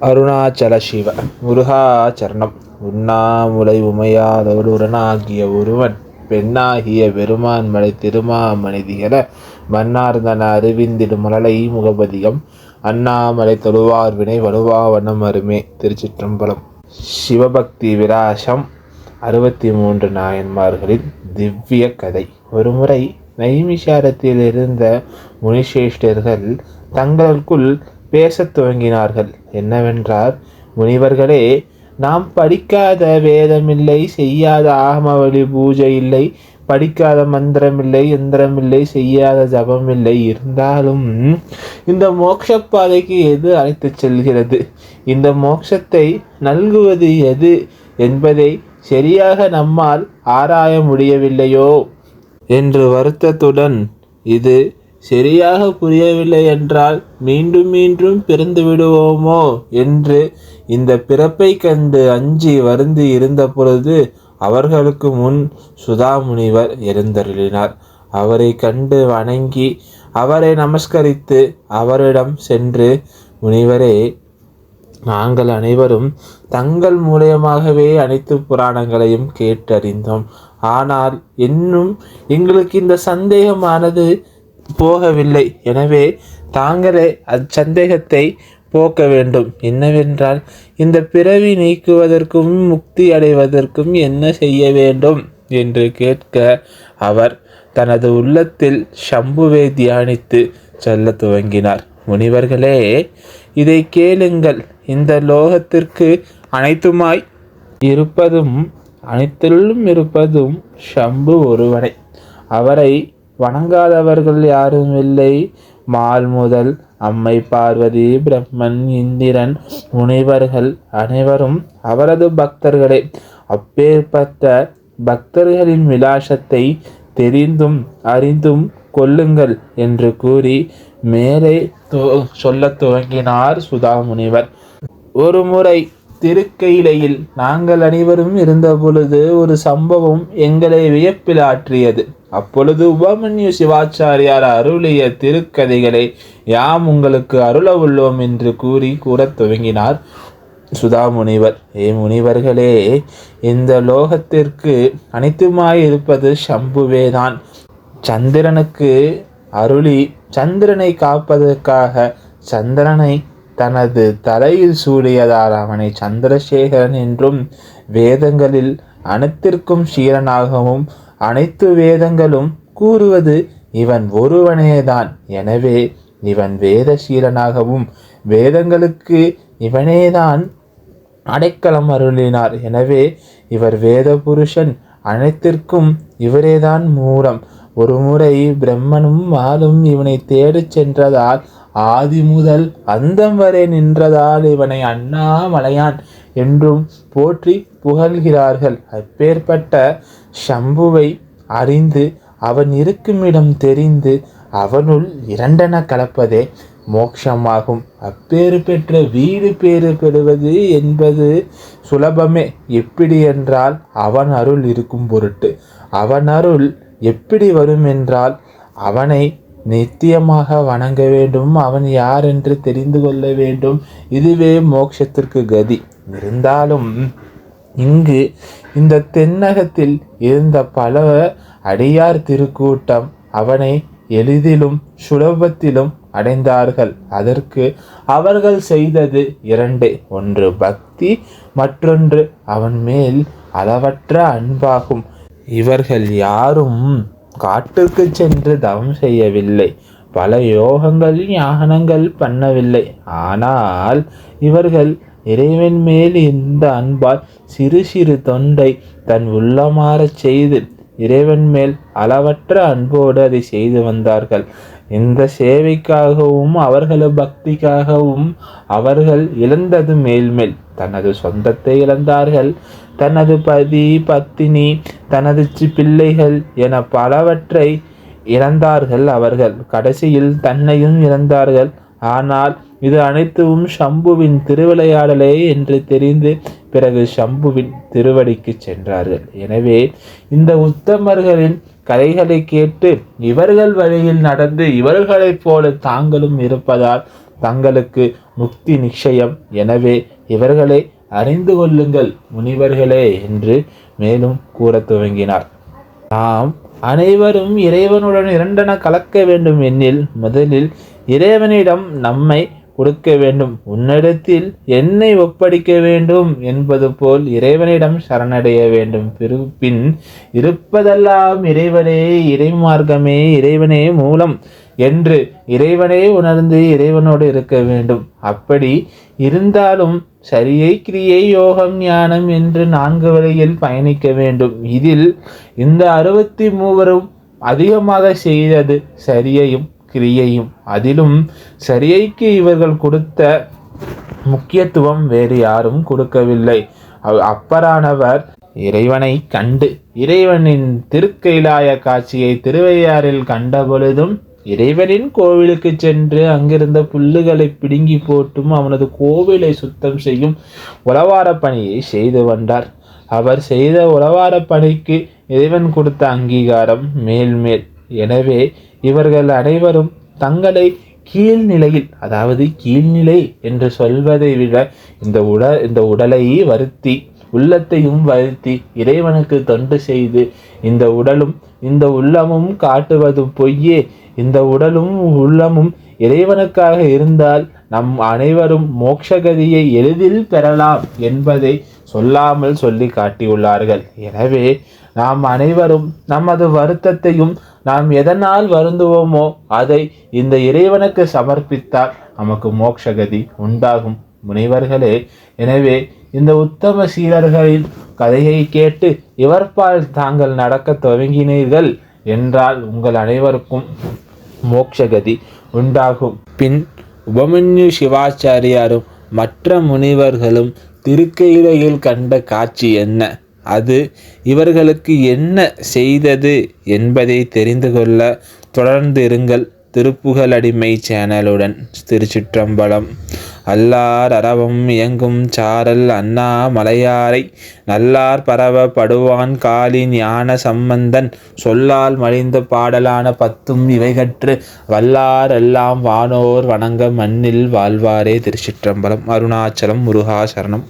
அருணாச்சல சிவ முருகாச்சரணம். உண்ணாமுலை உமையாதவருடனாகிய ஒருவன் பெண்ணாகிய பெருமான் மலை திருமாமணி திகழ மன்னார்ந்தன அறிவிந்திடும் மலலை முகபதிகம். அண்ணாமலை தொழுவார் வினை வலுவா வண்ணம் அருமே. திருச்சிற்றம்பலம். சிவபக்தி விலாசம் அறுபத்தி மூன்று நாயன்மார்களின் திவ்ய கதை. ஒருமுறை நைமிஷாரத்தில் இருந்த முனிசேஷ்டர்கள் தங்களுக்குள் பேசத் துவங்கினார்கள். என்னவென்றால் முனிவர்களே நாம் படிக்காத வேதமில்லை செய்யாத ஆகமவழி பூஜை இல்லை படிக்காத மந்திரமில்லை எந்திரமில்லை செய்யாத ஜபமில்லை. இருந்தாலும் இந்த மோட்ச பாதைக்கு எது அழைத்துச் செல்கிறது? இந்த மோட்சத்தை நல்குவது எது என்பதை சரியாக நம்மால் ஆராய முடியவில்லையோ? என்று வருத்தத்துடன் இது சரியாக புரியவில்லை என்றால் மீண்டும் மீண்டும் பிறந்து விடுவோமோ என்று இந்த பிறப்பை கண்டு அஞ்சி வருந்து இருந்த பொழுது அவர்களுக்கு முன் சுதாமுனிவர் எழுந்தருளினார். அவரை கண்டு வணங்கி அவரை நமஸ்கரித்து அவரிடம் சென்று முனிவரே நாங்கள் அனைவரும் தங்கள் மூலியமாகவே அனைத்து புராணங்களையும் கேட்டறிந்தோம். ஆனால் இன்னும் எங்களுக்கு இந்த சந்தேகமானது போகவில்லை. எனவே தாங்களே அச்சந்தேகத்தை போக்க வேண்டும். என்னவென்றால் இந்த பிறவி நீக்குவதற்கும் முக்தி அடைவதற்கும் என்ன செய்ய வேண்டும்? என்று கேட்க அவர் தனது உள்ளத்தில் சம்புவை தியானித்து சொல்ல துவங்கினார். முனிவர்களே இதை கேளுங்கள். இந்த லோகத்திற்கு அனைத்துமாய் இருப்பதும் அனைத்திலும் இருப்பதும் ஷம்பு ஒருவனை. அவரை வணங்காதவர்கள் யாரும் இல்லை. மால் முதல் அம்மை பார்வதி பிரம்மன் இந்திரன் முனிவர்கள் அனைவரும் அவரது பக்தர்களே. அப்பேற்பட்ட பக்தர்களின் விலாசத்தை தெரிந்தும் அறிந்தும் கொள்ளுங்கள் என்று கூறி மேலே சொல்லத் துவங்கினார் சுதா முனிவர் ஒரு முறை திருக்கையிலையில் நாங்கள் அனைவரும் இருந்த பொழுது ஒரு சம்பவம் எங்களை வியப்பில் ஆற்றியது. அப்பொழுது உபமன்யு சிவாச்சாரியார் அருளிய திருக்கதைகளை யாம் உங்களுக்கு அருள உள்ளோம் என்று கூறி கூறத் துவங்கினார் சுதா முனிவர் ஏ முனிவர்களே இந்த லோகத்திற்கு அனைத்துமாய் இருப்பது சம்புவேதான். சந்திரனுக்கு அருளி சந்திரனை காப்பதற்காக சந்திரனை தனது தலையில் சூடியதால் அவனை சந்திரசேகரன் என்றும் வேதங்களில் அனைத்திற்கும் சீரனாகவும் அனைத்து வேதங்களும் கூறுவது இவன் ஒருவனேதான். எனவே இவன் வேதசீலனாகவும் வேதங்களுக்கு இவனேதான் அடைக்கலம் அருளினார். எனவே இவர் வேத புருஷன் அனைத்திற்கும் இவரேதான் மூலம். ஒருமுறை பிரம்மனும் மாலும் இவனை தேடிச் சென்றதால் ஆதி முதல் அந்தம் வரை நின்றதால் இவனை அண்ணாமலையான் என்றும் போற்றி புகழ்கிறார்கள். அப்பேற்பட்ட ஷம்புவை அறிந்து அவன் இருக்குமிடம் தெரிந்து அவனுள் இரண்டென கலப்பதே மோட்சமாகும். அப்பேறு பெற்ற வீடு பேறு பெறுவது என்பது சுலபமே. எப்படி என்றால் அவன் அருள் இருக்கும் பொருட்டு. அவன் அருள் எப்படி வரும் என்றால் அவனை நித்தியமாக வணங்க வேண்டும். அவன் யார் என்று தெரிந்து கொள்ள வேண்டும். இதுவே மோட்சத்திற்கு கதி. இருந்தாலும் இங்கு இந்த தென்னகத்தில் இருந்த பல அடியார் திருக்கூட்டம் அவனை எளிதிலும் சுலபத்திலும் அடைந்தார்கள். அதற்கு அவர்கள் செய்தது இரண்டு. ஒன்று பக்தி மற்றொன்று அவன் மேல் அளவற்ற அன்பாகும். இவர்கள் யாரும் காட்டுக்கு சென்று தவம் செய்யவில்லை. பல யோகங்கள் ஞானங்கள் பண்ணவில்லை. ஆனால் இவர்கள் இறைவன் மேல் இந்த அன்பால் சிறு சிறு தொண்டை தன் உள்ளமாறச் செய்து இறைவன் மேல் அளவற்ற அன்போடு அதை செய்து வந்தார்கள். இந்த சேவைக்காகவும் அவர்களது பக்திக்காகவும் அவர்கள் இழந்தது மேல்மேல். தனது சொந்தத்தை இழந்தார்கள். தனது பதி பத்தினி தனது பிள்ளைகள் என பலவற்றை இழந்தார்கள் அவர்கள். கடைசியில் தன்னையும் இழந்தார்கள். ஆனால் இது அனைத்தும் சம்புவின் திருவிளையாடலே என்று தெரிந்து பிறகு சம்புவின் திருவடிக்கு சென்றார்கள். எனவே இந்த உத்தமர்களின் கதைகளை கேட்டு இவர்கள் வழியில் நடந்து இவர்களைப் போல தாங்களும் இருப்பதால் தங்களுக்கு முக்தி நிச்சயம். எனவே இவர்களை அறிந்து கொள்ளுங்கள் முனிவர்களே என்று மேலும் கூற துவங்கினார். நாம் அனைவரும் இறைவனுடன் இரண்டென கலக்க வேண்டும் எனில் முதலில் இறைவனிடம் நம்மை கொடுக்க வேண்டும். உன்னிடத்தில் என்னை ஒப்படைக்க வேண்டும் என்பது போல் இறைவனிடம் சரணடைய வேண்டும். பின் இருப்பதெல்லாம் இறைவனே இறைமார்க்கமே இறைவனே மூலம். என்று இறைவனே உணர்ந்து இறைவனோடு இருக்க வேண்டும். அப்படி இருந்தாலும் சரியை கிரியை யோகம் ஞானம் என்று நான்கு வழியில் பயணிக்க வேண்டும். இதில் இந்த அறுபத்தி மூவரும் அதிகமாக செய்தது சரியையும் கிரியையும். அதிலும் சரியைக்கு இவர்கள் கொடுத்த முக்கியத்துவம் வேறு யாரும் கொடுக்கவில்லை. அப்பரானவர் இறைவனை கண்டு இறைவனின் திருக்கைலாய காட்சியை திருவையாறில் கண்ட பொழுதும் இறைவனின் கோவிலுக்கு சென்று அங்கிருந்த புல்லுகளை பிடுங்கி போட்டும் அவனது கோவிலை சுத்தம் செய்யும் உளவார பணியை செய்து வந்தார். அவர் செய்த உளவார பணிக்கு இறைவன் கொடுத்த அங்கீகாரம் மேல்மேல் எனவே இவர்கள் அனைவரும் தங்களை கீழ்நிலையில் அதாவது கீழ்நிலை என்று சொல்வதை விட இந்த உட இந்த உடலை வருத்தி உள்ளத்தையும் வருத்தி இறைவனுக்கு தொண்டு செய்து இந்த உடலும் இந்த உள்ளமும் காட்டுவது பொய்யே. இந்த உடலும் உள்ளமும் இறைவனுக்காக இருந்தால் நம் அனைவரும் மோட்சகதியை எளிதில் பெறலாம் என்பதை சொல்லாமல் சொல்லி காட்டியுள்ளார்கள். எனவே நாம் அனைவரும் நமது வருத்தத்தையும் நாம் எதனால் வருந்துவோமோ அதை இந்த இறைவனுக்கு சமர்ப்பித்தால் நமக்கு மோட்சகதி உண்டாகும். முனைவர்களே எனவே இந்த உத்தம சீரர்களின் கதையை கேட்டு இவர்பால் தாங்கள் நடக்க துவங்கினீர்கள் என்றால் உங்கள் அனைவருக்கும் மோட்சகதி உண்டாகும். பின் உபமன்யு சிவாச்சாரியாரும் மற்ற முனிவர்களும் திருக்கையிலையில் கண்ட காட்சி என்ன? அது இவர்களுக்கு என்ன செய்தது என்பதை தெரிந்து கொள்ள தொடர்ந்து இருங்கள். திருப்புகழடிமை சேனலுடன் திருச்சிற்றம்பலம். அல்லார் அரவம் இயங்கும் சாரல் அண்ணா மலையாரை நல்லார் பரவ படுவான் காலி ஞான சம்பந்தன். சொல்லால் மலிந்த பாடலான பத்தும் இவைகற்று வல்லார் எல்லாம் வானோர் வணங்க மண்ணில் வாழ்வாரே திருச்சிற்றம்பலம். அருணாச்சலம் முருகா சரணம்.